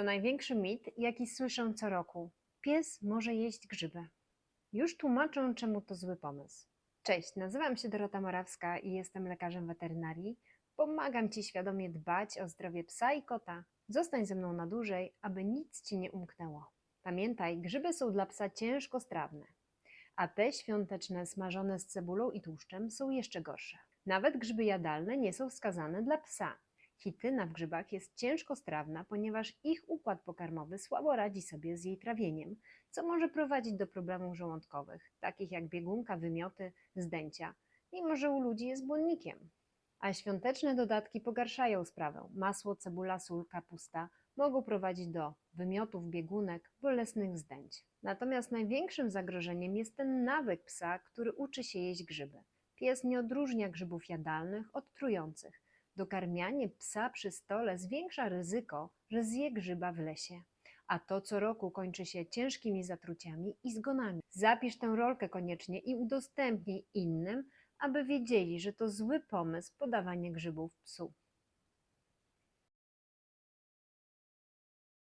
To największy mit, jaki słyszę co roku. Pies może jeść grzyby. Już tłumaczę, czemu to zły pomysł. Cześć, nazywam się Dorota Morawska i jestem lekarzem weterynarii. Pomagam Ci świadomie dbać o zdrowie psa i kota. Zostań ze mną na dłużej, aby nic Ci nie umknęło. Pamiętaj, grzyby są dla psa ciężkostrawne, a te świąteczne smażone z cebulą i tłuszczem są jeszcze gorsze. Nawet grzyby jadalne nie są wskazane dla psa. Chityna w grzybach jest ciężkostrawna, ponieważ ich układ pokarmowy słabo radzi sobie z jej trawieniem, co może prowadzić do problemów żołądkowych, takich jak biegunka, wymioty, zdęcia, mimo że u ludzi jest błonnikiem. A świąteczne dodatki pogarszają sprawę. Masło, cebula, sól, kapusta mogą prowadzić do wymiotów, biegunek, bolesnych zdęć. Natomiast największym zagrożeniem jest ten nawyk psa, który uczy się jeść grzyby. Pies nie odróżnia grzybów jadalnych od trujących. Dokarmianie psa przy stole zwiększa ryzyko, że zje grzyba w lesie. A to co roku kończy się ciężkimi zatruciami i zgonami. Zapisz tę rolkę koniecznie i udostępnij innym, aby wiedzieli, że to zły pomysł podawanie grzybów psu.